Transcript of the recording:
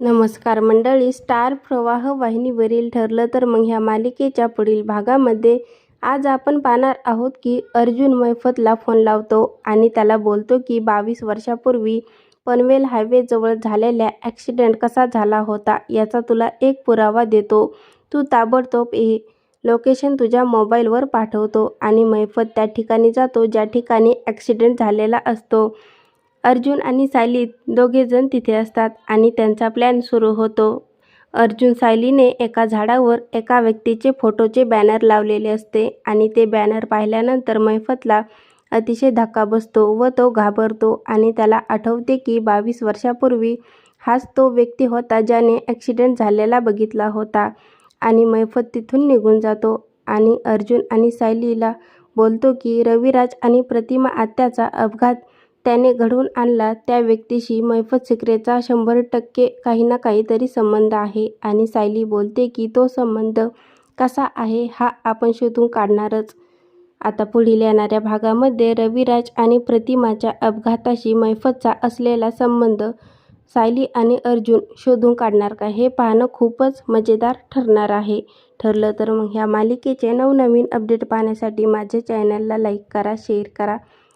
नमस्कार मंडळी स्टार प्रवाह वाहिनीवरील ठरलं तर मग ह्या मालिकेच्या पुढील भागामध्ये आज आपण पाहणार आहोत की अर्जुन मैफतला फोन लावतो आणि त्याला बोलतो की बावीस वर्षापूर्वी पनवेल हायवेजवळ झालेल्या ॲक्सिडेंट कसा झाला होता याचा तुला एक पुरावा देतो. तू ताबडतोब ये लोकेशन तुझ्या मोबाईलवर पाठवतो आणि मैफत त्या ठिकाणी जातो ज्या ठिकाणी ॲक्सिडेंट झालेला असतो. अर्जुन आणि सायली दोघेजण तिथे असतात आणि त्यांचा प्लॅन सुरू होतो. अर्जुन सायलीने एका झाडावर एका व्यक्तीचे फोटोचे बॅनर लावलेले असते आणि ते बॅनर पाहिल्यानंतर मैफतला अतिशय धक्का बसतो व तो घाबरतो आणि त्याला आठवते की बावीस वर्षापूर्वी हाच तो व्यक्ती होता ज्याने ॲक्सिडेंट झालेला बघितला होता आणि मैफत तिथून निघून जातो आणि अर्जुन आणि सायलीला बोलतो की रविराज आणि प्रतिमा आत्याचा अपघात त्याने घडवून आणला त्या व्यक्तीशी मैफत सिक्रेचा शंभर टक्के काही ना काहीतरी संबंध आहे. आणि सायली बोलते की तो संबंध कसा आहे हा आपण शोधून काढणारच. आता पुढील येणाऱ्या भागामध्ये रविराज आणि प्रतिमाच्या अपघाताशी मैफतचा असलेला संबंध सायली आणि अर्जुन शोधून काढणार का हे पाहणं खूपच मजेदार ठरणार आहे. ठरलं तर मग ह्या मालिकेचे नवनवीन अपडेट पाहण्यासाठी माझ्या चॅनलला लाईक करा शेअर करा.